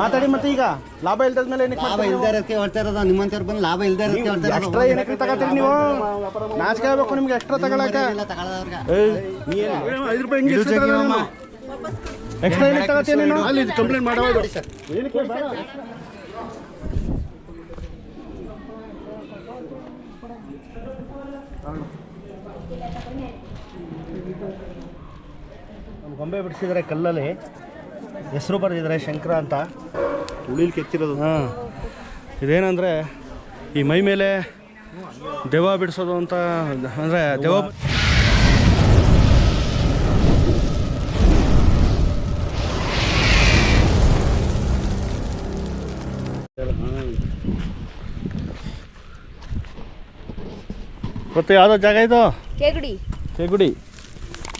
ಮಾತಾಡಿ ಮತ್ತೆ ಈಗ. ಲಾಭ ಏನಕ್ಕೆ ಲಾಭ ಇಲ್ದೇ ಇರೋದಕ್ಕೆ ಹೇಳ್ತಾ ಇರೋದು ನಿಮ್ಮಂತವ್ರು ಬಂದು ಲಾಭ ಇಲ್ದೇ ಇರೋದಕ್ಕೆ ಹೇಳ್ತಾ ಇರೋದು. ಎಕ್ಸ್ಟ್ರಾ ಏನಕ್ಕೆ ತಗೋತೀರಿ ನೀವು? ನಾಚಿಕೆ ಆಗ್ಬೇಕು ನಿಮ್ಗೆ ಎಕ್ಸ್ಟ್ರಾ ತಗೊಳಕ ಐದು ರೂಪಾಯಿ ಹಿಂಗೆ ಎಕ್ಸ್ಟ್ರಾ ಏನಕ್ಕೆ ತಗೋತೀನಿ ನೀನು? ಅಲ್ಲಿ ಕಂಪ್ಲೇಂಟ್ ಮಾಡಬಹುದು ಗೊಂಬೆ ಬಿಡಿಸಿದ್ರೆ ಕಲ್ಲಲ್ಲಿ. ಹೆಸರು ಬರೆದಿದ್ದಾರೆ ಶಂಕರ ಅಂತ. ಉಳಿಲಿ ಕೆತ್ತಿರೋದು. ಹಾಂ. ಇದೇನಂದರೆ ಈ ಮೈ ಮೇಲೆ ದೆವ್ವ ಬಿಡಿಸೋದು ಅಂತ ಅಂದರೆ ದೆವ್ವ ಮತ್ತೆ ಯಾವುದೋ ಜಾಗ ಇದು? ಕೇಗಡಿ. ಕೇಗುಡಿ.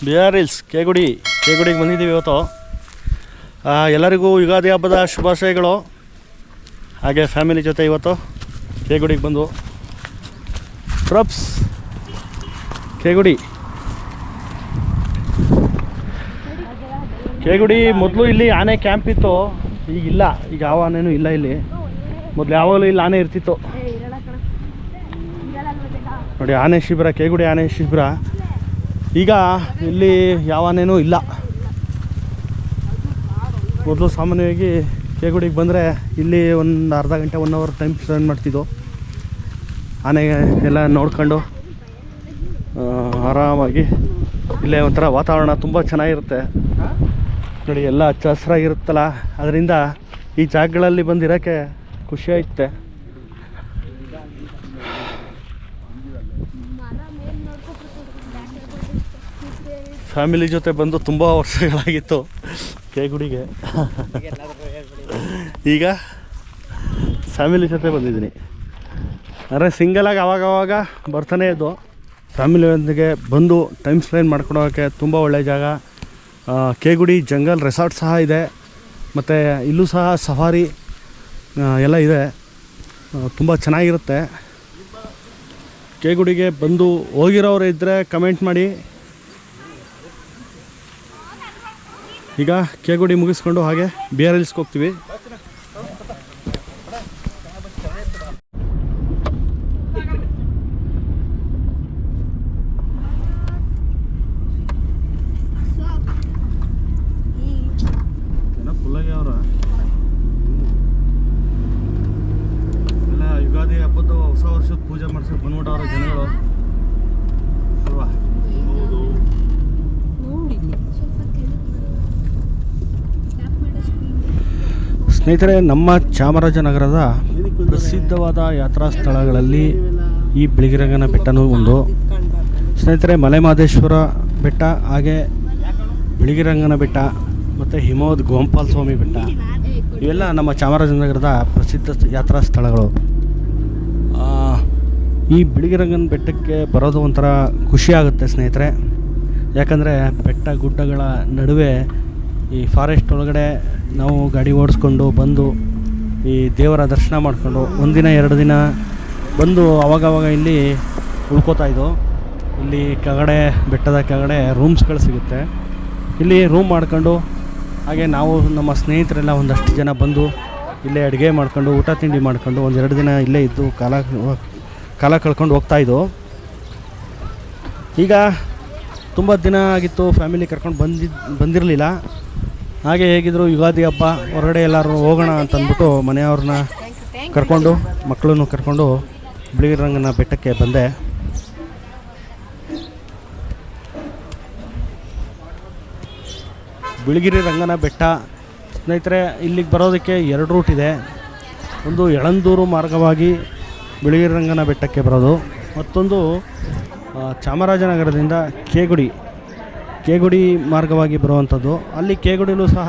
ಬಿ ಆರ್ ಹಿಲ್ಸ್ ಕೇಗುಡಿ. ಕೇಗುಡಿಗೆ ಬಂದಿದ್ದೀವಿ ಇವತ್ತು. ಎಲ್ಲರಿಗೂ ಯುಗಾದಿ ಹಬ್ಬದ ಶುಭಾಶಯಗಳು. ಹಾಗೆ ಫ್ಯಾಮಿಲಿ ಜೊತೆ ಇವತ್ತು ಕೇಗುಡಿಗೆ ಬಂದು ಕ್ರಬ್ಸ್ ಕೇಗುಡಿ. ಕೇಗುಡಿ ಮೊದಲು ಇಲ್ಲಿ ಆನೆ ಕ್ಯಾಂಪ್ ಇತ್ತು, ಈಗ ಇಲ್ಲ. ಈಗ ಯಾವ ಆನೆನೂ ಇಲ್ಲ ಇಲ್ಲಿ. ಮೊದಲು ಯಾವಾಗಲೂ ಇಲ್ಲಿ ಆನೆ ಇರ್ತಿತ್ತು. ನೋಡಿ, ಆನೆ ಶಿಬಿರ, ಕೇಗುಡಿ ಆನೆ ಶಿಬಿರ. ಈಗ ಇಲ್ಲಿ ಯಾವ ಆನೆನೂ ಇಲ್ಲ. ಮೊದಲು ಸಾಮಾನ್ಯವಾಗಿ ಕೇಗುಡಿಗೆ ಬಂದರೆ ಇಲ್ಲಿ ಒಂದು ಅರ್ಧ ಗಂಟೆ ಒನ್ ಅವರ್ ಟೈಮ್ ಸ್ಪೆಂಡ್ ಮಾಡ್ತಿದ್ದೋ. ಆನೆ ಎಲ್ಲ ನೋಡ್ಕೊಂಡು ಆರಾಮಾಗಿ ಇಲ್ಲೇ ಒಂಥರ ವಾತಾವರಣ ತುಂಬ ಚೆನ್ನಾಗಿರುತ್ತೆ. ನೋಡಿ, ಎಲ್ಲ ಹಚ್ಚ ಹಸಿರಾಗಿರುತ್ತಲ್ಲ, ಅದರಿಂದ ಈ ಜಾಗಗಳಲ್ಲಿ ಬಂದಿರೋಕ್ಕೆ ಖುಷಿ ಆಯ್ತೆ. ಫ್ಯಾಮಿಲಿ ಜೊತೆ ಬಂದು ತುಂಬ ವರ್ಷಗಳಾಗಿತ್ತು. ಕೇಗುಡಿಗೆ ಈಗ ಫ್ಯಾಮಿಲಿ ಜೊತೆ ಬಂದಿದ್ದೀನಿ. ಅಂದರೆ ಸಿಂಗಲಾಗಿ ಅವಾಗ ಅವಾಗ ಬರ್ತಾನೆ ಇದ್ದು. ಫ್ಯಾಮಿಲಿಯೊಂದಿಗೆ ಬಂದು ಟೈಮ್ ಸ್ಪೆಂಡ್ ಮಾಡ್ಕೊಳೋಕ್ಕೆ ತುಂಬ ಒಳ್ಳೆಯ ಜಾಗ. ಕೇಗುಡಿ ಜಂಗಲ್ ರೆಸಾರ್ಟ್ ಸಹ ಇದೆ. ಮತ್ತು ಇಲ್ಲೂ ಸಹ ಸಫಾರಿ ಎಲ್ಲ ಇದೆ. ತುಂಬ ಚೆನ್ನಾಗಿರುತ್ತೆ. ಕೇಗುಡಿಗೆ ಬಂದು ಹೋಗಿರೋರು ಇದ್ದರೆ ಕಮೆಂಟ್ ಮಾಡಿ. ಈಗ ಕೇಗುಡಿ ಮುಗಿಸ್ಕೊಂಡು ಹಾಗೆ ಬಿ ಆರ್ ಎಲ್ಸ್ಗೆ ಹೋಗ್ತೀವಿ ಅವ್ರ ಎಲ್ಲ ಯುಗಾದಿ ಹಬ್ಬದ ಹೊಸ ವರ್ಷದ ಪೂಜೆ ಮಾಡ್ಸಕ್ಕೆ ಬಂದ್ಬಿಟ್ಟವ್ರ ಜನಗಳು ಅಲ್ವಾ ಸ್ನೇಹಿತರೆ, ನಮ್ಮ ಚಾಮರಾಜನಗರದ ಪ್ರಸಿದ್ಧವಾದ ಯಾತ್ರಾ ಸ್ಥಳಗಳಲ್ಲಿ ಈ ಬಿಳಿಗಿರಂಗನ ಬೆಟ್ಟನೂ ಒಂದು. ಸ್ನೇಹಿತರೆ ಮಲೆಮಹದೇಶ್ವರ ಬೆಟ್ಟ, ಹಾಗೆ ಬಿಳಿಗಿರಂಗನ ಬೆಟ್ಟ, ಮತ್ತು ಹಿಮವದ್ ಗೋಂಪಾಲ್ ಸ್ವಾಮಿ ಬೆಟ್ಟ, ಇವೆಲ್ಲ ನಮ್ಮ ಚಾಮರಾಜನಗರದ ಪ್ರಸಿದ್ಧ ಯಾತ್ರಾ ಸ್ಥಳಗಳು. ಈ ಬಿಳಿಗಿರಂಗನ ಬೆಟ್ಟಕ್ಕೆ ಬರೋದು ಒಂಥರ ಖುಷಿ ಆಗುತ್ತೆ ಸ್ನೇಹಿತರೆ. ಯಾಕಂದರೆ ಬೆಟ್ಟ ಗುಡ್ಡಗಳ ನಡುವೆ ಈ ಫಾರೆಸ್ಟ್ ಒಳಗಡೆ ನಾವು ಗಾಡಿ ಓಡಿಸ್ಕೊಂಡು ಬಂದು, ಈ ದೇವರ ದರ್ಶನ ಮಾಡಿಕೊಂಡು ಒಂದಿನ ಎರಡು ದಿನ ಬಂದು ಅವಾಗವಾಗ ಇಲ್ಲಿ ಉಳ್ಕೋತಾ ಇದ್ದೋ. ಇಲ್ಲಿ ಕೆಳಗಡೆ, ಬೆಟ್ಟದ ಕೆಳಗಡೆ ರೂಮ್ಸ್ಗಳು ಸಿಗುತ್ತೆ. ಇಲ್ಲಿ ರೂಮ್ ಮಾಡ್ಕೊಂಡು, ಹಾಗೆ ನಾವು ನಮ್ಮ ಸ್ನೇಹಿತರೆಲ್ಲ ಒಂದಷ್ಟು ಜನ ಬಂದು ಇಲ್ಲೇ ಅಡುಗೆ ಮಾಡ್ಕೊಂಡು, ಊಟ ತಿಂಡಿ ಮಾಡ್ಕೊಂಡು ಒಂದೆರಡು ದಿನ ಇಲ್ಲೇ ಇದ್ದು ಕಾಲ ಕಾಲ ಕಳ್ಕೊಂಡು ಹೋಗ್ತಾಯಿದ್ದೋ ಈಗ ತುಂಬ ದಿನ ಆಗಿತ್ತು ಫ್ಯಾಮಿಲಿ ಕರ್ಕೊಂಡು ಬಂದಿದ್ದು ಬಂದಿರಲಿಲ್ಲ. ಹಾಗೆ ಹೇಗಿದ್ರು ಯುಗಾದಿ ಹಬ್ಬ, ಹೊರಗಡೆ ಎಲ್ಲರೂ ಹೋಗೋಣ ಅಂತ ಅಂದ್ಬಿಟ್ಟು ಮನೆಯವ್ರನ್ನ ಕರ್ಕೊಂಡು, ಮಕ್ಕಳನ್ನು ಕರ್ಕೊಂಡು ಬಿಳಿಗಿರಂಗನ ಬೆಟ್ಟಕ್ಕೆ ಬಂದೆ. ಬಿಳಿಗಿರಿ ರಂಗನ ಬೆಟ್ಟ, ಸ್ನೇಹಿತರೆ, ಇಲ್ಲಿಗೆ ಬರೋದಕ್ಕೆ ಎರಡು ರೂಟ್ ಇದೆ. ಒಂದು ಯಳಂದೂರು ಮಾರ್ಗವಾಗಿ ಬಿಳಿಗಿರಿ ರಂಗನ ಬೆಟ್ಟಕ್ಕೆ ಬರೋದು, ಮತ್ತೊಂದು ಚಾಮರಾಜನಗರದಿಂದ ಕೇಗುಡಿ. ಕೇಗುಡಿ ಮಾರ್ಗವಾಗಿ ಬರುವಂಥದ್ದು. ಅಲ್ಲಿ ಕೇಗುಡಿಲೂ ಸಹ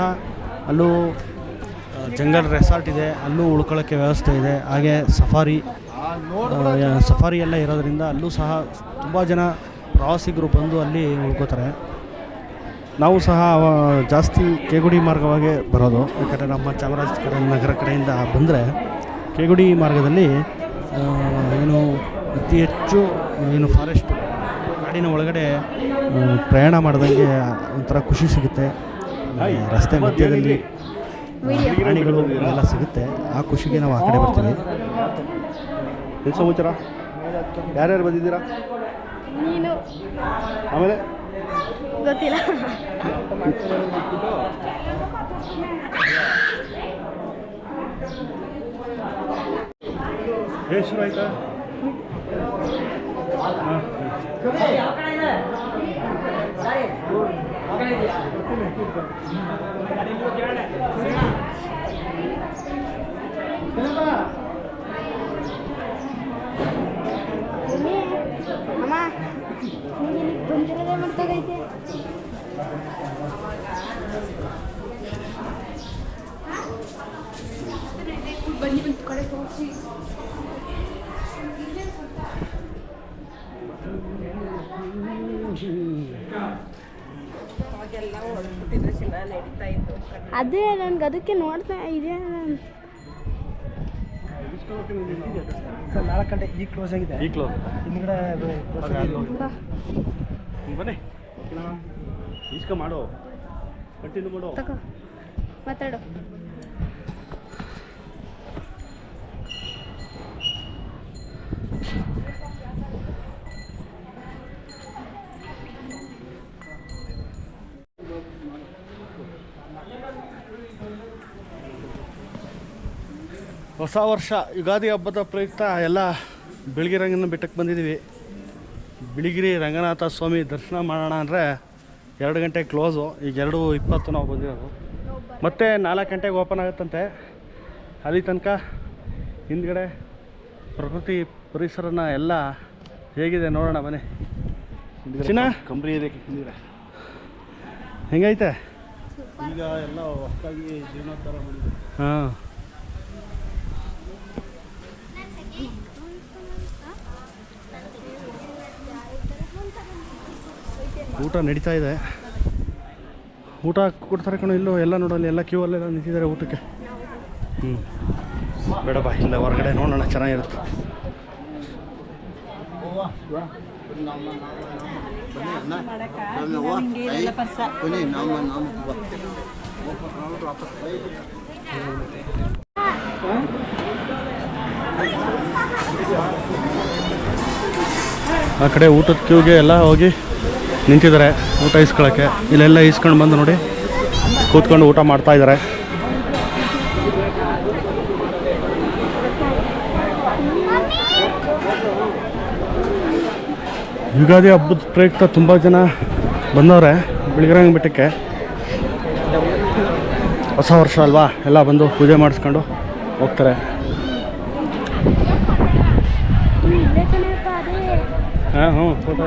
ಅಲ್ಲೂ ಜಂಗಲ್ ರೆಸಾರ್ಟ್ ಇದೆ, ಅಲ್ಲೂ ಉಳ್ಕೊಳ್ಳೋಕ್ಕೆ ವ್ಯವಸ್ಥೆ ಇದೆ. ಹಾಗೆ ಸಫಾರಿ ಸಫಾರಿ ಎಲ್ಲ ಇರೋದರಿಂದ ಅಲ್ಲೂ ಸಹ ತುಂಬ ಜನ ಪ್ರವಾಸಿಗರು ಬಂದು ಅಲ್ಲಿ ಉಳ್ಕೋತಾರೆ. ನಾವು ಸಹ ಜಾಸ್ತಿ ಕೇಗುಡಿ ಮಾರ್ಗವಾಗಿ ಬರೋದು. ಯಾಕಂದರೆ ನಮ್ಮ ಚಾಮರಾಜ ನಗರ ಕಡೆಯಿಂದ ಬಂದರೆ ಕೇಗುಡಿ ಮಾರ್ಗದಲ್ಲಿ ಏನು ಅತಿ ಹೆಚ್ಚು, ಏನು ಫಾರೆಸ್ಟ್ ಕಾಡಿನ ಒಳಗಡೆ ಪ್ರಯಾಣ ಮಾಡಿದಂಗೆ ಒಂಥರ ಖುಷಿ ಸಿಗುತ್ತೆ. ರಸ್ತೆ ಮಧ್ಯದಲ್ಲಿ ಪ್ರಾಣಿಗಳು ಎಲ್ಲ ಸಿಗುತ್ತೆ. ಆ ಖುಷಿಗೆ ನಾವು ಆ ಕಡೆ ಬರ್ತೀವಿ. ಏನು ಸಮಾಚಾರ ಯಾರ್ಯಾರು ಬಂದಿದ್ದೀರಾ? ನೀನು? ಆಮೇಲೆ? ಗೊತ್ತಿಲ್ಲ. ಏನು ಶುರು ಆಯ್ತಾ? ಅಮ್ಮ ಬಂದಿರೋದೇ ಮಾಡ್ತಾಗೈತೆ ಬನ್ನಿ ಒಂದು ಕಡೆ ಹೋಗಿ ಅದೇ ನನ್ಗೆ ಅದಕ್ಕೆ ನೋಡ್ತಾ ಇದೆಯಾ? ಸರ್ ನಾಲ್ಕು ಗಂಟೆ ಈ ಕ್ಲೋಸ್ ಆಗಿದೆ. ಈ ಕ್ಲೋಸ್ ಹಿಂದ್ಗಡೆ ಬನ್ನಿ ಓಕೆನಾ ಮಾಡು. ಕಂಟಿನ್ಯೂ ಮಾಡು. ಮಾತಾಡು. ಹೊಸ ವರ್ಷ ಯುಗಾದಿ ಹಬ್ಬದ ಪ್ರಯುಕ್ತ ಎಲ್ಲ ಬೆಳಗ್ಗೆ ರಂಗನ ಬೆಟ್ಟಕ್ಕೆ ಬಂದಿದ್ದೀವಿ. ಬಿಳಿಗಿರಿ ರಂಗನಾಥ ಸ್ವಾಮಿ ದರ್ಶನ ಮಾಡೋಣ ಅಂದರೆ ಎರಡು ಗಂಟೆ ಕ್ಲೋಸು ಈಗ ಎರಡು ಇಪ್ಪತ್ತು ನಾವು ಬಂದಿರೋದು. ಮತ್ತೆ ನಾಲ್ಕು ಗಂಟೆಗೆ ಓಪನ್ ಆಗುತ್ತಂತೆ. ಅಲ್ಲಿ ತನಕ ಹಿಂದ್ಗಡೆ ಪ್ರಕೃತಿ ಪರಿಸರನ ಎಲ್ಲ ಹೇಗಿದೆ ನೋಡೋಣ ಬನ್ನಿ. ಚಿನ್ನ? ಕಂಪ್ನಿ ಇದೆ ಹೆಂಗೈತೆ? ಈಗ ಎಲ್ಲ ಹೊಸದಾಗಿ ಜೀರ್ಣೋದ್ಧಾರ ಮಾಡಿದೆ ಹಾಂ. ಊಟ ನಡೀತಾ ಇದೆ. ಊಟ ಕೊಡ್ತಾರೆ ಕಣೋ, ಇಲ್ಲೋ, ಎಲ್ಲ ನೋಡಲ್ಲಿ ಎಲ್ಲ ಕ್ಯೂ ಅಲ್ಲೆಲ್ಲ ನಿಂತಿದ್ದಾರೆ ಊಟಕ್ಕೆ. ಹ್ಞೂ ಬೇಡಪ್ಪ, ಇಲ್ಲ ಹೊರಗಡೆ ನೋಡೋಣ, ಚೆನ್ನಾಗಿರುತ್ತೆ. ಆ ಕಡೆ ಊಟದ ಕ್ಯೂಗೆ ಎಲ್ಲ ಹೋಗಿ ನಿಂತಿದ್ದಾರೆ. ಊಟ ಇಸ್ಕೊಳ್ಳೋಕ್ಕೆ ಇಲ್ಲೆಲ್ಲ ಇಸ್ಕೊಂಡು ಬಂದು ನೋಡಿ ಕೂತ್ಕೊಂಡು ಊಟ ಮಾಡ್ತಾ ಇದ್ದಾರೆ. ಯುಗಾದಿ ಹಬ್ಬದ ಪ್ರಯುಕ್ತ ತುಂಬ ಜನ ಬಂದವ್ರೆ. ಬಿಳಿಗಿರಂಗ ಬೆಟ್ಟಕ್ಕೆ. ಹೊಸ ವರ್ಷ ಅಲ್ವಾ? ಎಲ್ಲ ಬಂದು ಪೂಜೆ ಮಾಡಿಸ್ಕೊಂಡು ಹೋಗ್ತಾರೆ. ಹಾಂ ಹ್ಞೂ ಫೋಟೋ?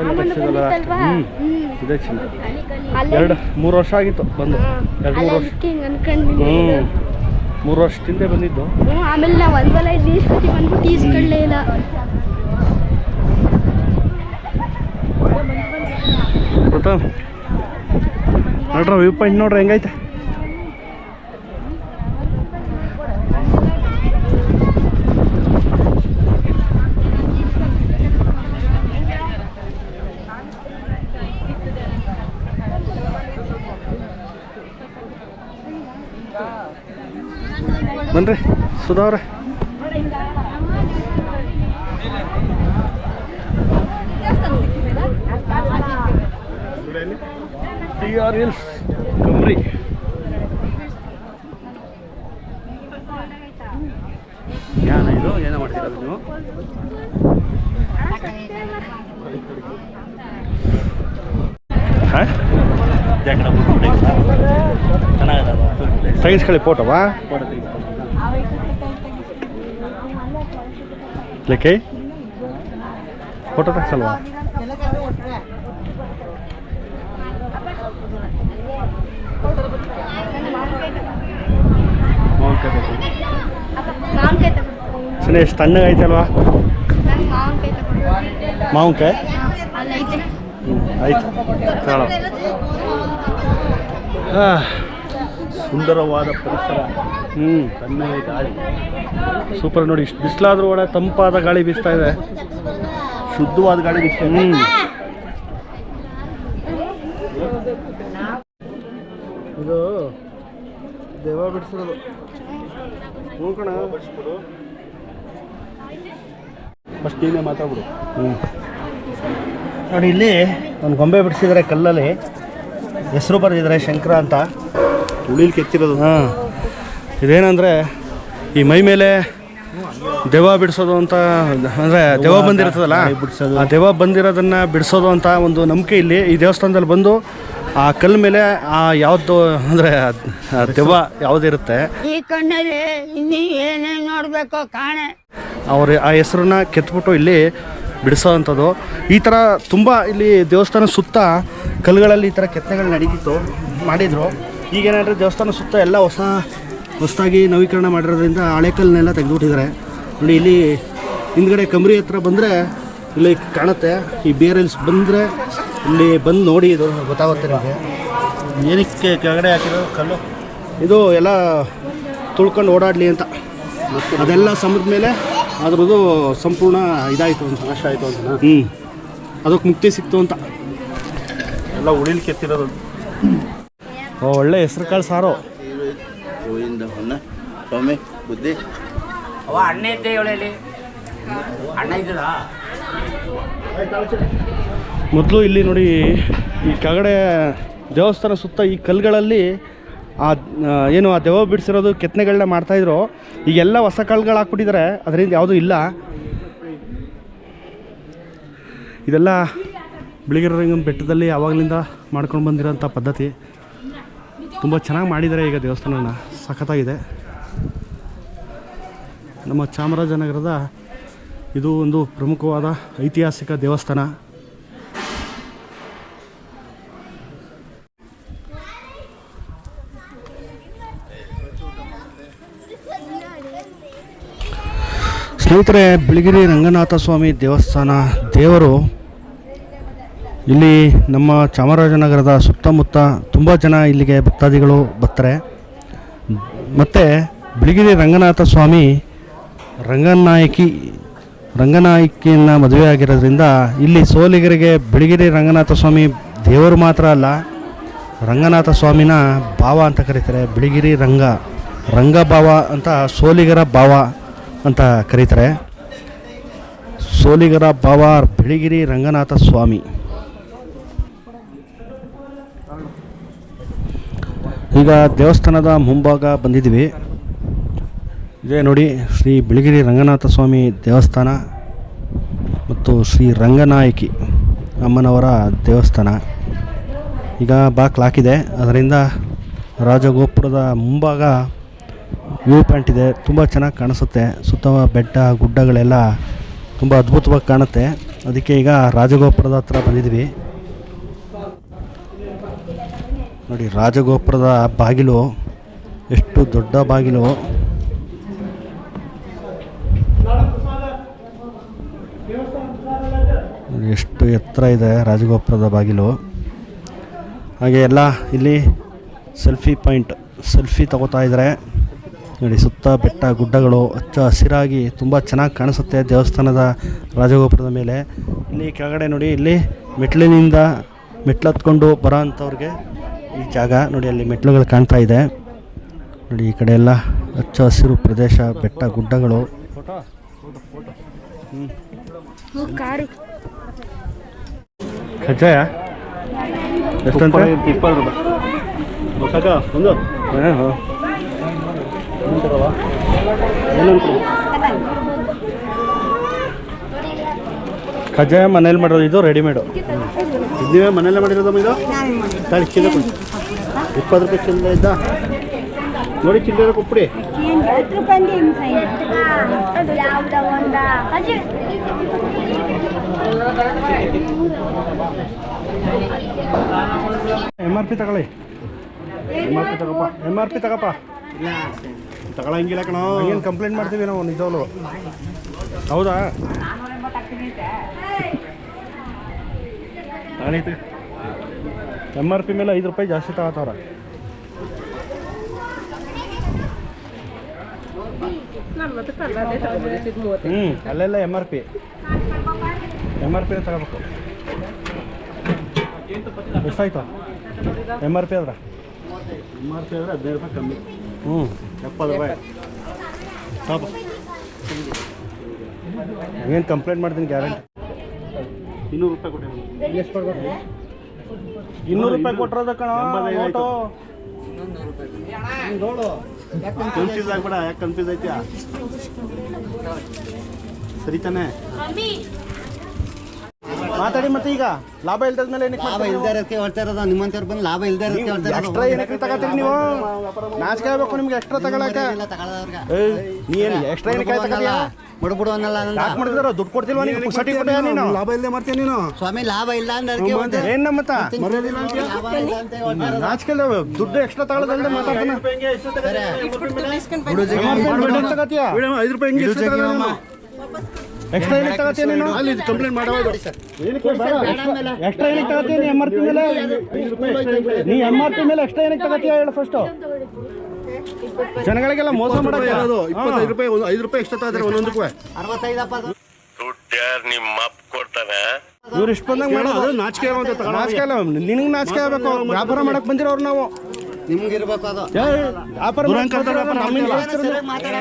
ಹ್ಞೂ. ಇದೆ ಚಿನ್ನ. ಎರಡು ಮೂರು ವರ್ಷ ಆಗಿತ್ತು ಬಂದು. ಎರಡು ಮೂರು ವರ್ಷ. ಹ್ಞೂ ಮೂರು ವರ್ಷದಿಂದ ಬಂದಿದ್ದು. ಆಮೇಲೆ ನಾವು ಇಲ್ಲಿ ಈಸ್ಕೊತಿ ಬಂದ್ಬಿಟ್ಟು ಇಲ್ಲ. ಗೊತ್ತಾ? ನೋಡ್ರ ವ್ಯೂ ಪಾಯಿಂಟ್ ನೋಡ್ರಿ ಹೆಂಗೈತೆ? ಸುಧಾವ್ರೆ ಟಿ ಆರ್ ಹಿಲ್ಸ್ ಕಮ್ರಿ ಯಾನ ಇದು ಏನೋ ಮಾಡ್ತಿರೋದು ನೀವು ಹಾಂ ಚೆನ್ನಾಗಿದೆ ತೆಗಿಸ್ಕೊಳ್ಳಿ ಫೋಟೋವಾ ಲೆಕ್ಕೆ? ಫೋಟೋ ತೆಗ್ಸಲ್ವಾ ಸರಿ ಎಷ್ಟು ತಣ್ಣಗೆ ಐತಲ್ವಾ ನಾನು ಮಾವಿನಕಾಯಿ? ಅಲ್ಲೈತೆ ಹ್ಞೂ ಆಯ್ತು ತಗೊಳ್ಳೋ ಸುಂದರವಾದ ಪರಿಸರ. ಹ್ಞೂ ತಣ್ಣಗೆ ಗಾಳಿ. ಸೂಪರ್ ನೋಡಿ ಇಷ್ಟು ಬಿಸಿಲಾದ್ರೂ ಒಳ್ಳೆ ತಂಪಾದ ಗಾಳಿ ಬೀಸ್ತಾ ಇದೆ. ಶುದ್ಧವಾದ ಗಾಳಿ ಬೀಸ್ತಾ. ಹ್ಞೂ ಇದು ದೇವ ಬಿಡಿಸಿರೋದು. ಬಿಡಿಸ್ಬಿಡು ಫಸ್ಟ್ ನೀನೇ ಮಾತಾಡ್ಬಿಡು. ಹ್ಞೂ ನೋಡಿ ಇಲ್ಲಿ ಒಂದು ಗೊಂಬೆ ಬಿಡಿಸಿದ್ದಾರೆ ಕಲ್ಲಲ್ಲಿ. ಹೆಸರು ಬರೆದಿದ್ದಾರೆ ಶಂಕರ ಅಂತ. ಉಳಿಲ್ ಕೆತ್ತಿರೋದು. ಹಾಂ. ಇದೇನಂದರೆ ಈ ಮೈ ಮೇಲೆ ದೆವ್ವ ಬಿಡಿಸೋದು ಅಂತ ಅಂದರೆ ದೆವ್ವ ಬಂದಿರ್ತದಲ್ಲ ಬಿಡಿಸೋದು. ಆ ದೆವ್ವ ಬಂದಿರೋದನ್ನು ಬಿಡಿಸೋದು ಅಂತ ಒಂದು ನಂಬಿಕೆ ಇಲ್ಲಿ ಈ ದೇವಸ್ಥಾನದಲ್ಲಿ ಬಂದು ಆ ಕಲ್ಲು ಮೇಲೆ ಆ ಯಾವ್ದು ಅಂದರೆ ದೆವ್ವ ಯಾವ್ದಿರುತ್ತೆ ಈ ಕಣ್ಣಲ್ಲಿ ಇನ್ನೀ ಏನೇನು ನೋಡಬೇಕೋ ಕಾಣೆ. ಅವ್ರ ಆ ಹೆಸರನ್ನ ಕೆತ್ಬಿಟ್ಟು ಇಲ್ಲಿ ಬಿಡಿಸೋ ಅಂಥದ್ದು. ಈ ಥರ ತುಂಬ ಇಲ್ಲಿ ದೇವಸ್ಥಾನ ಸುತ್ತ ಕಲ್ಲುಗಳಲ್ಲಿ ಈ ಥರ ಕೆತ್ತನೆಗಳು ನಡೀತಿತ್ತು ಮಾಡಿದರು. ಈಗೇನಾದ್ರೆ ದೇವಸ್ಥಾನ ಸುತ್ತ ಎಲ್ಲ ಹೊಸ ಹೊಸದಾಗಿ ನವೀಕರಣ ಮಾಡಿರೋದ್ರಿಂದ ಹಳೆ ಕಲ್ಲನ್ನೆಲ್ಲ ತೆಗೆದುಬಿಟ್ಟಿದ್ದಾರೆ. ನೋಡಿ ಇಲ್ಲಿ ಹಿಂದ್ಗಡೆ ಕಂಬ್ರಿ ಹತ್ರ ಬಂದರೆ ಇಲ್ಲಿ ಕಾಣುತ್ತೆ. ಈ ಬೇರೆಲ್ಸ್ ಬಂದರೆ ಇಲ್ಲಿ ಬಂದು ನೋಡಿ ಇದು ಗೊತ್ತಾಗುತ್ತೆ ನಿಮಗೆ. ಏನಕ್ಕೆ ಕೆಳಗಡೆ ಹಾಕಿರೋ ಕಲ್ಲು? ಇದು ಎಲ್ಲ ತುಳ್ಕೊಂಡು ಓಡಾಡಲಿ ಅಂತ. ಅದೆಲ್ಲ ಸಮುದ್ರ ಮೇಲೆ ಅದ್ರದ್ದು ಸಂಪೂರ್ಣ ಇದಾಯಿತು ಅಂತ. ನಾಶ ಆಯಿತು ಅಂತ. ಹ್ಞೂ ಅದಕ್ಕೆ ಮುಕ್ತಿ ಸಿಕ್ತು ಅಂತ. ಎಲ್ಲ ಉಳಿಲಿಕ್ಕೆ ಕೆತ್ತಿರೋದು. ಓ ಒಳ್ಳೆ ಹೆಸರು ಕಾಳು ಸಾರು. ಗೋವಿಂದ ಹೊನ್ನ ಸ್ವಾಮಿ ಬುದ್ಧಿ ಮೊದಲು ಇಲ್ಲಿ ನೋಡಿ ಈ ಕೆಳಗಡೆ ದೇವಸ್ಥಾನ ಸುತ್ತ ಈ ಕಲ್ಲುಗಳಲ್ಲಿ ಆ ಏನು ಆ ದೆವ್ವ ಬಿಡಿಸಿರೋದು ಕೆತ್ತನೆಗಳನ್ನ ಮಾಡ್ತಾಯಿದ್ರು ಈಗೆಲ್ಲ ಹೊಸ ಕಲ್ಲುಗಳು ಹಾಕ್ಬಿಟ್ಟಿದ್ದಾರೆ ಅದರಿಂದ ಯಾವುದೂ ಇಲ್ಲ. ಇದೆಲ್ಲ ಬಿಳಿಗಿರಂಗಂ ಬೆಟ್ಟದಲ್ಲಿ ಆವಾಗಲಿಂದ ಮಾಡ್ಕೊಂಡು ಬಂದಿರೋಂಥ ಪದ್ಧತಿ. ತುಂಬ ಚೆನ್ನಾಗಿ ಮಾಡಿದ್ದಾರೆ ಈಗ ದೇವಸ್ಥಾನನ. ಸಖತ್ತಾಗಿದೆ. ನಮ್ಮ ಚಾಮರಾಜನಗರದ ಇದು ಒಂದು ಪ್ರಮುಖವಾದ ಐತಿಹಾಸಿಕ ದೇವಸ್ಥಾನ. ಸ್ನೇಹಿತರೆ, ಬಿಳಿಗಿರಿ ರಂಗನಾಥ ಸ್ವಾಮಿ ದೇವಸ್ಥಾನ ದೇವರು ಇಲ್ಲಿ ನಮ್ಮ ಚಾಮರಾಜನಗರದ ಸುತ್ತಮುತ್ತ ತುಂಬ ಜನ ಇಲ್ಲಿಗೆ ಭಕ್ತಾದಿಗಳು ಬರ್ತಾರೆ. ಮತ್ತು ಬಿಳಿಗಿರಿ ರಂಗನಾಥ ಸ್ವಾಮಿ ರಂಗನಾಯಕಿ, ರಂಗನಾಯಕಿಯನ್ನು ಮದುವೆ ಆಗಿರೋದ್ರಿಂದ ಇಲ್ಲಿ ಸೋಲಿಗರಿಗೆ ಬಿಳಿಗಿರಿ ರಂಗನಾಥ ಸ್ವಾಮಿ ದೇವರು ಮಾತ್ರ ಅಲ್ಲ, ರಂಗನಾಥ ಸ್ವಾಮಿನ ಭಾವ ಅಂತ ಕರೀತಾರೆ, ಬಿಳಿಗಿರಿ ರಂಗ ರಂಗ ಭಾವ ಅಂತ ಸೋಲಿಗರ ಭಾವ ಅಂತ ಕರೀತಾರೆ. ಸೋಲಿಗರ ಭಾವ ಬಿಳಿಗಿರಿ ರಂಗನಾಥ ಸ್ವಾಮಿ. ಈಗ ದೇವಸ್ಥಾನದ ಮುಂಭಾಗ ಬಂದಿದ್ದೀವಿ. ಇದೇ ನೋಡಿ ಶ್ರೀ ಬಿಳಿಗಿರಿ ರಂಗನಾಥ ಸ್ವಾಮಿ ದೇವಸ್ಥಾನ ಮತ್ತು ಶ್ರೀ ರಂಗನಾಯಕಿ ಅಮ್ಮನವರ ದೇವಸ್ಥಾನ. ಈಗ ಬಾಕ್ಲು ಹಾಕಿದೆ. ಅದರಿಂದ ರಾಜಗೋಪುರದ ಮುಂಭಾಗ ವ್ಯೂ ಪಾಯಿಂಟ್ ಇದೆ. ತುಂಬ ಚೆನ್ನಾಗಿ ಕಾಣಿಸುತ್ತೆ. ಸುತ್ತ ಬೆಟ್ಟ, ಗುಡ್ಡಗಳೆಲ್ಲ ತುಂಬ ಅದ್ಭುತವಾಗಿ ಕಾಣುತ್ತೆ. ಅದಕ್ಕೆ ಈಗ ರಾಜಗೋಪುರದ ಹತ್ರ ಬಂದಿದ್ದೀವಿ. ನೋಡಿ, ರಾಜಗೋಪುರದ ಬಾಗಿಲು ಎಷ್ಟು ದೊಡ್ಡ ಬಾಗಿಲು. ಎಷ್ಟು ಎತ್ತರ ಇದೆ ರಾಜಗೋಪುರದ ಬಾಗಿಲು. ಹಾಗೆ ಎಲ್ಲ ಇಲ್ಲಿ ಸೆಲ್ಫಿ ಪಾಯಿಂಟ್, ಸೆಲ್ಫಿ ತಗೋತಾ ಇದ್ದಾರೆ ನೋಡಿ, ಸುತ್ತ ಬೆಟ್ಟ, ಗುಡ್ಡಗಳು, ಹಚ್ಚ ಹಸಿರಾಗಿ ತುಂಬ ಚೆನ್ನಾಗಿ ಕಾಣಿಸುತ್ತೆ ದೇವಸ್ಥಾನದ ರಾಜಗೋಪುರದ ಮೇಲೆ. ಇಲ್ಲಿ ಕೆಳಗಡೆ ನೋಡಿ, ಇಲ್ಲಿ ಮೆಟ್ಲಿನಿಂದ ಮೆಟ್ಲು ಹತ್ಕೊಂಡು ಬರೋ ಅಂಥವ್ರಿಗೆ ಈ ಜಾಗ ನೋಡಿ ಅಲ್ಲಿ ಮೆಟ್ಲುಗಳು ಕಾಣ್ತಾ ಇದೆ. ನೋಡಿ ಈ ಕಡೆ ಎಲ್ಲ ಹಚ್ಚ ಹಸಿರು ಪ್ರದೇಶ ಬೆಟ್ಟ ಗುಡ್ಡಗಳು. ಕಾರು ಕಜ್ಜಾಯ? ಎಷ್ಟಂತ? ಇಪ್ಪತ್ತು ರೂಪಾಯಿ ಒಂದು ಹಾಂ ಹಾಂ ಕಜ್ಜಾಯ ಮನೇಲಿ ಮಾಡೋದು ಇದು ರೆಡಿಮೇಡು. ನೀವೇ ಮನೇಲೆ ಮಾಡಿರೋದಮ್ಮ ಇದು? ತಾಳಿ ಚಿಲ್ಲ ಕೊಡಿ. ಇಪ್ಪತ್ತು ರೂಪಾಯಿ ಚಿಲ್ಲರೆ ಇದ್ದ? ನೋಡಿ ಚಿಲ್ಲರೆ ಕೊಟ್ಬಿಡಿ. ಎಂ ಆರ್ ಪಿ ತಗೊಳ್ಳಿ ಎಂ ಆರ್ ಪಿ ತಗೋಪ್ಪ. ಎಂ ಆರ್ ಪಿ ತಗೋಪ್ಪ ತಗೊಳಂಗಿಲ್ಲ ಕಣೋ ಏನು ಕಂಪ್ಲೇಂಟ್ ಮಾಡ್ತೀವಿ ನಾವು ನಿಜವಲ್ಲ ಹೌದಾ? ಎಂ ಆರ್ ಪಿ ಮೇಲೆ ಐದು ರೂಪಾಯಿ ಜಾಸ್ತಿ ತಗೋತಾವ್ರ. ಹ್ಞೂ ಅಲ್ಲೆಲ್ಲ M R P M R P ತಗೋಬೇಕು. ಎಷ್ಟಾಯ್ತು? ಎಂ ಆರ್ ಪಿ ಆದ್ರೆ? ಪಿ ಇದ್ರೆ ಹದಿನೈದು ರೂಪಾಯಿ ಕಮ್ಮಿ. ಹ್ಞೂ ಎಪ್ಪತ್ತು ರೂಪಾಯಿ ಪಾಪ ಏನು ಕಂಪ್ಲೇಂಟ್ ಮಾಡ್ತೀನಿ ಗ್ಯಾರಂಟಿ ಇನ್ನೂರು ರೂಪಾಯಿ ಕೊಟ್ಟಿದ್ದೀನಿ. ಎಷ್ಟು ಕೊಡ್ಬೇಕು? ಇನ್ನೂರು ರೂಪಾಯಿ ಕೊಟ್ಟಿರೋದ ಕಣ ಆಯ್ತು. ಕನ್ಫ್ಯೂಸ್ ಆಗ್ಬೇಡ ಯಾಕೆ ಕನ್ಫ್ಯೂಸ್ ಐತಿಯಾ ಸರಿ ತಾನೇ. ಮಾತಾಡಿ ಮತ್ತೆ ಈಗ. ಲಾಭ ಇಲ್ದದ ಮೇಲೆ ಏನಕ್ಕೆ ಲಾಭ ಇಲ್ದೇ ಇರೋದಕ್ಕೆ ಹೇಳ್ತಾ ಇರೋದು ನಿಮ್ಮಂತವ್ರು ಬಂದು ಲಾಭ ಇಲ್ದೇ ಇರೋದಕ್ಕೆ ಹೇಳ್ತಾ ಎಕ್ಸ್ಟ್ರಾ ಏನಕ್ಕೆ ತಗೋತೀರಿ ನೀವು? ನಾಚಿಕೆ ಆಗ್ಬೇಕು ನಿಮ್ಗೆ ಎಕ್ಸ್ಟ್ರಾ ತಗೊಳಕ ನೀ ಏನು ಎಕ್ಸ್ಟ್ರಾ ಏನಕ್ಕೆ ತಗೋಲ್ಲ ಅನ್ನಲ್ಲ. ಯಾಕೆ ಮಾಡಿದ್ರ ದುಡ್ಡು ಕೊಡ್ತಿಲ್ವಾ ನೀವು ಪುಕ್ಸಟಿ ಕೊಟ್ಟೆ ನೀನು? ಲಾಭ ಇಲ್ಲದೆ ಮಾಡ್ತೀಯ ನೀನು? ಸ್ವಾಮಿ ಲಾಭ ಇಲ್ಲ ಅಂದ್ರೆ. ಏನ್. ನಾಚಿಕೆ ದುಡ್ಡು ಎಕ್ಸ್ಟ್ರಾ ಮಾತಾಡ್ತಾನೆ. ಐದು ರೂಪಾಯಿ ಹೆಂಗೆ? ಎಕ್ಸ್ಟ್ರಾ ಏನಕ್ಕೆ ತಗೋತೀನಿ ನೀನು? ಅಲ್ಲಿ ಕಂಪ್ಲೇಂಟ್ ಮಾಡೋದು ಎಕ್ಸ್ಟ್ರಾ ಏನಕ್ಕೆ ತಗೋತೀನಿ ಎಂ ಆರ್ ಪಿ ಮೇಲೆ? ನೀ ಎಂ ಆರ್ ಪಿ ಮೇಲೆ ಎಕ್ಸ್ಟ್ರಾ ಏನಕ್ಕೆ ತಗೋತೀಯ ಹೇಳು ಫಸ್ಟು ಜನಗಳಿಗೆಲ್ಲ ಮೋಸ ಮಾಡೋದು ಇಪ್ಪತ್ತೈದು ರೂಪಾಯಿ ಒಂದು ಐದು ರೂಪಾಯಿ ಎಕ್ಸ್ಟ್ರಾ ತಗೋತಾರೆ ಒಂದೊಂದಕ್ಕೂ. ಅರವತ್ತೈದಪ್ಪ ಅದು. ಇವ್ರು ಇಷ್ಟು ಬಂದಂಗೆ ಮಾಡೋದು. ನಾಚಿಕೆ ನಾಚಿಕೆ ಇಲ್ಲ ನಿನಗೆ ನಾಚಿಕೆ ಆಗ್ಬೇಕು. ವ್ಯಾಪಾರ ಮಾಡಕ್ ಬಂದಿರೋರು ನಾವು. ನಿಮ್ಗೆ ಇರ್ಬೇಕು ಅದು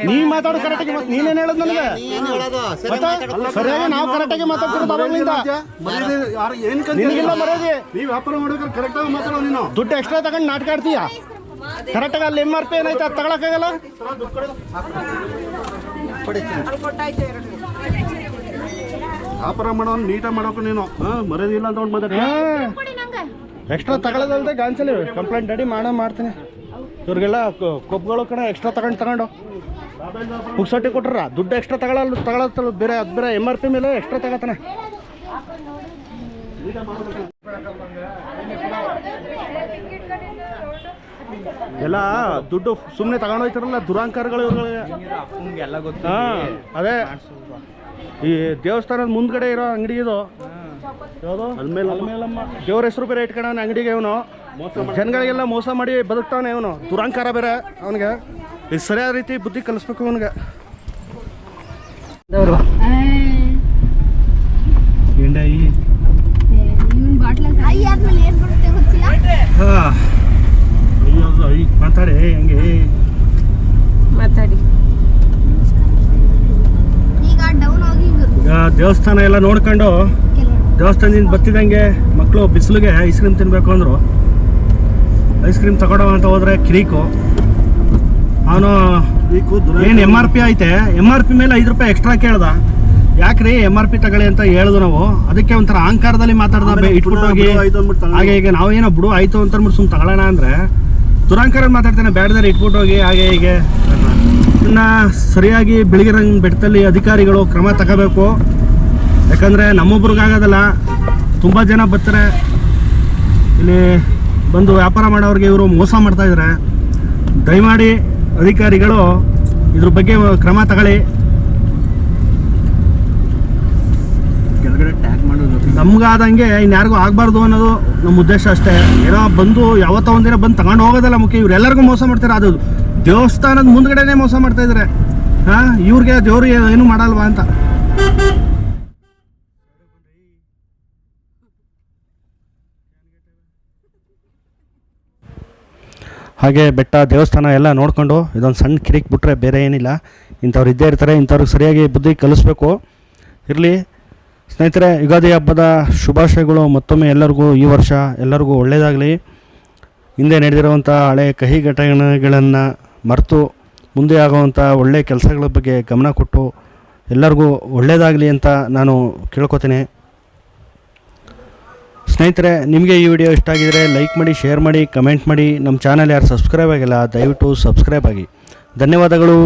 ನೀ ಮಾತಾಡೋ ಕರೆಕ್ಟಾಗಿ ಮತ್ತೆ ಹೇಳದ್ ನನಗೆ ಏನ್ ಹೇಳೋದು? ಸರಿ ಮಾತಾಡು. ಸರಿಯಾಗಿ ನಾವು ಕರೆಕ್ಟಾಗಿ ಮಾತಾಡ್ತಿರೋದು ಅವಾಗ್ಲಿಂದ ನಿನಗಿಲ್ಲ ಮರ್ಯಾದೆ? ನೀವು ವ್ಯಾಪಾರ ಮಾಡ್ಬೇಕಾದ್ರೆ ಕರೆಕ್ಟಾಗಿ ಮಾತಾಡೋ ನೀನು. ದುಡ್ಡು ಎಕ್ಸ್ಟ್ರಾ ತಗೊಂಡು ನಾಟಕ ಆಡ್ತೀಯ? ಕರೆಕ್ಟಾಗಿ ಅಲ್ಲಿ ಎಂ ಆರ್ ಪಿ ಏನೈತೆ ಅದು ತಗೊಳಕ್ಕಾಗಲ್ಲ? ವ್ಯಾಪಾರ ಮಾಡೋ ನೀಟಾಗಿ ಮಾಡೋಕೆ ನೀನು. ಹಾ ಮರ್ಯಾದೆ ಇಲ್ಲ ಅಂತ ಮಾತಾಡ ಮಾತಾಡ್ತೀಯ? ಎಕ್ಸ್ಟ್ರಾ ತಗೊಳ್ಳೋದಲ್ದೆ ಗಾಂಚಲಿ ಕಂಪ್ಲೇಂಟ್ ರೆಡಿ ಮಾಡೋ ಮಾಡ್ತೀನಿ. ಇವ್ರಿಗೆಲ್ಲ ಕೊಬ್ಬುಗಳು ಕಡೆ ಎಕ್ಸ್ಟ್ರಾ ತಗೊಂಡು ತಗೊಂಡು. ಪುಕ್ಸಟ್ಟಿ ಕೊಟ್ರ ದುಡ್ಡು ಎಕ್ಸ್ಟ್ರಾ ತಗೊಳ್ಳಲ್ಲ ತಗೊಳತ್ತಲ್ಲ ಬೇರೆ ಅದು ಬೇರೆ ಎಂ ಆರ್ ಪಿ ಮೇಲೆ ಎಕ್ಸ್ಟ್ರಾ ತಗೋತಾನೆ. ಎಲ್ಲ ದುಡ್ಡು ಸುಮ್ಮನೆ ತಗೊಂಡೋಯ್ತಾರಲ್ಲ ದುರಾಂಕಾರಗಳು ಇವ್ರಿಗೆ ಹಾಂ ಅದೇ. ಈ ದೇವಸ್ಥಾನದ ಮುಂದ್ಗಡೆ ಇರೋ ಅಂಗಡಿ ಇದು. ದೇವ್ರ ಹೆಸರು ಬೇರೆ ಇಟ್ಕೊಂಡವನ ಅಂಗಡಿಗೆ ಇವನು. ಜನಗಳಿಗೆಲ್ಲ ಮೋಸ ಮಾಡಿ ಬದುಕ್ತಾನೆ ಇವನು. ದುರಂಕಾರ ಬೇರೆ ಅವನಿಗೆ. ಈಗ ಸರಿಯಾದ ರೀತಿ ಬುದ್ಧಿ ಕಲಿಸ್ಬೇಕು ಅವನಿಗೆ ಮಾತಾಡಿ ಹೆಂಗೆ ಮಾತಾಡಿ. ಈಗ ದೇವಸ್ಥಾನ ಎಲ್ಲ ನೋಡ್ಕೊಂಡು ದೇವಸ್ಥಾನದಿಂದ ಬತ್ತಿದಂಗೆ ಮಕ್ಕಳು ಬಿಸಿಲಿಗೆ ಐಸ್ ಕ್ರೀಮ್ ತಿನ್ನಬೇಕು ಅಂದರು. ಐಸ್ ಕ್ರೀಮ್ ತಗೊಳ್ಳೋ ಅಂತ ಹೋದ್ರೆ ಕಿರೀಕು. ಅವನು ಏನು ಎಂ ಆರ್ ಪಿ ಐತೆ? ಎಂ ಆರ್ ಪಿ ಮೇಲೆ ಐದು ರೂಪಾಯಿ ಎಕ್ಸ್ಟ್ರಾ ಕೇಳ್ದ. ಯಾಕ್ರಿ ಎಂ ಆರ್ ಪಿ ತಗೊಳ್ಳಿ ಅಂತ ಹೇಳ್ದು ನಾವು? ಅದಕ್ಕೆ ಒಂಥರ ಅಹಂಕಾರದಲ್ಲಿ ಮಾತಾಡ್ದ ಇಟ್ಬಿಟ್ಟು ಹೋಗಿ. ಹಾಗೆ ಈಗ ನಾವೇನೋ ಬಿಡು ಆಯ್ತು ಅಂತ ಅಂದ್ಬಿಟ್ಟು ಸುಮ್ಮನೆ ತಗೊಳ್ಳೋಣ ಅಂದರೆ ದುರಾಂಕಾರ ಮಾತಾಡ್ತಾನೆ ಬೇಡದಾರೆ ಇಟ್ಬಿಟ್ಟು ಹೋಗಿ ಹಾಗೆ ಹೀಗೆ. ಇನ್ನ ಸರಿಯಾಗಿ ಬೆಳಗಿರಂಗ್ ಬೆಟ್ಟದಲ್ಲಿ ಅಧಿಕಾರಿಗಳು ಕ್ರಮ ತಗೋಬೇಕು. ಯಾಕಂದರೆ ನಮ್ಮೊಬ್ರಿಗಾಗೋದಲ್ಲ ತುಂಬ ಜನ ಬರ್ತಾರೆ. ಇಲ್ಲಿ ಬಂದು ವ್ಯಾಪಾರ ಮಾಡೋರಿಗೆ ಇವರು ಮೋಸ ಮಾಡ್ತಾ ಇದ್ದಾರೆ ದಯಮಾಡಿ ಅಧಿಕಾರಿಗಳು ಇದ್ರ ಬಗ್ಗೆ ಕ್ರಮ ತಗೊಳ್ಳಿ. ಕೆಳಗಡೆ ಟ್ಯಾಗ್ ಮಾಡೋದು ನಮ್ಗಾದಂಗೆ ಇನ್ಯಾರಿಗೂ ಆಗಬಾರ್ದು ಅನ್ನೋದು ನಮ್ಮ ಉದ್ದೇಶ ಅಷ್ಟೇ. ಏನೋ ಬಂದು ಯಾವತ್ತೋ ಒಂದಿನ ಬಂದು ತಗೊಂಡು ಹೋಗೋದಲ್ಲ ಮುಖ್ಯ. ಇವರೆಲ್ಲರಿಗೂ ಮೋಸ ಮಾಡ್ತಾರೆ? ಅದು ದೇವಸ್ಥಾನದ ಮುಂದ್ಗಡೆನೆ ಮೋಸ ಮಾಡ್ತಾ ಇದ್ದಾರೆ ಹಾಂ ಇವ್ರಿಗೆ ದೇವ್ರಿಗೆ ಏನು ಮಾಡಲ್ವಾ ಅಂತ. ಹಾಗೆ ಬೆಟ್ಟ, ದೇವಸ್ಥಾನ ಎಲ್ಲ ನೋಡಿಕೊಂಡು ಇದೊಂದು ಸಣ್ಣ ಕಿರಿಕ್ ಬಿಟ್ಟರೆ ಬೇರೆ ಏನಿಲ್ಲ. ಇಂಥವ್ರು ಇದ್ದೇ ಇರ್ತಾರೆ, ಇಂಥವ್ರಿಗೆ ಸರಿಯಾಗಿ ಬುದ್ಧಿ ಕಲಿಸ್ಬೇಕು. ಇರಲಿ. ಸ್ನೇಹಿತರೆ, ಯುಗಾದಿ ಹಬ್ಬದ ಶುಭಾಶಯಗಳು ಮತ್ತೊಮ್ಮೆ ಎಲ್ಲರಿಗೂ ಈ ವರ್ಷ ಎಲ್ಲರಿಗೂ ಒಳ್ಳೆಯದಾಗಲಿ ಹಿಂದೆ ನಡೆದಿರುವಂಥ ಹಳೆ ಕಹಿ ಘಟನೆಗಳನ್ನು ಮರೆತು ಮುಂದೆ ಆಗುವಂಥ ಒಳ್ಳೆಯ ಕೆಲಸಗಳ ಬಗ್ಗೆ ಗಮನ ಕೊಟ್ಟು ಎಲ್ಲರಿಗೂ ಒಳ್ಳೆಯದಾಗಲಿ ಅಂತ ನಾನು ಕೇಳ್ಕೊತೀನಿ. ಸ್ನೇಹಿತರೆ, ನಿಮಗೆ ಈ ವಿಡಿಯೋ ಇಷ್ಟ ಆಗಿದರೆ ಲೈಕ್ ಮಾಡಿ, ಶೇರ್ ಮಾಡಿ, ಕಮೆಂಟ್ ಮಾಡಿ. ನಮ್ಮ ಚಾನಲ್ ಯಾರು ಸಬ್ಸ್ಕ್ರೈಬ್ ಆಗಿಲ್ಲ, ದಯವಿಟ್ಟು ಸಬ್ಸ್ಕ್ರೈಬ್ ಆಗಿ. ಧನ್ಯವಾದಗಳು.